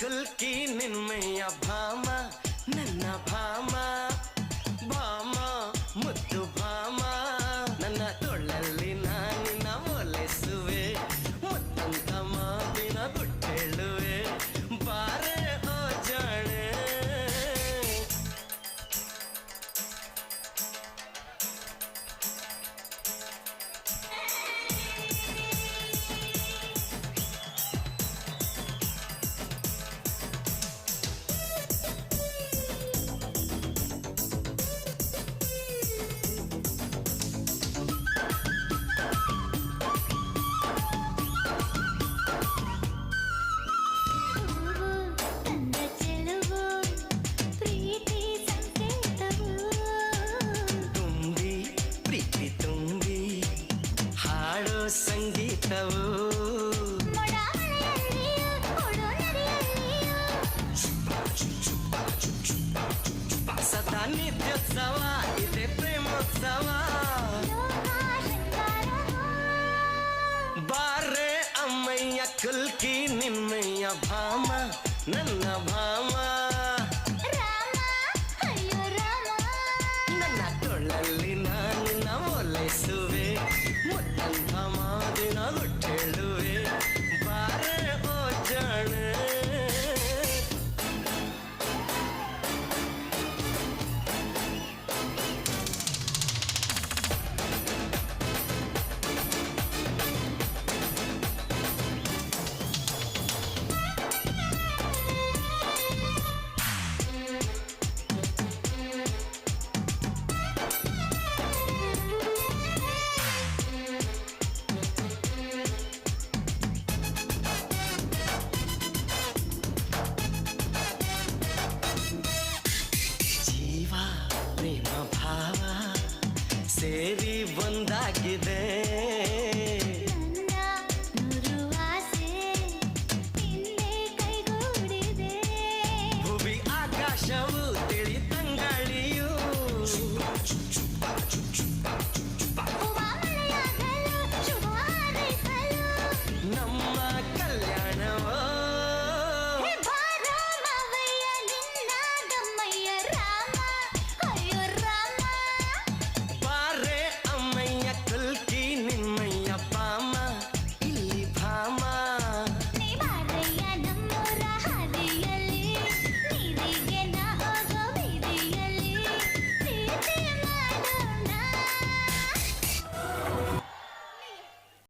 चुलकी निन्मैया ಸಂಗೀತವು ಸದಾ ನಿತ್ಯೋತ್ಸವ ಇದೆ ಪ್ರೇಮೋತ್ಸವ ಬಾರೆ ಅಮ್ಮಯ್ಯ ಕುಲ್ಕಿ ನಿಮ್ಮಯ್ಯ ಭಾಮ ನನ್ನ ಭಾಮ say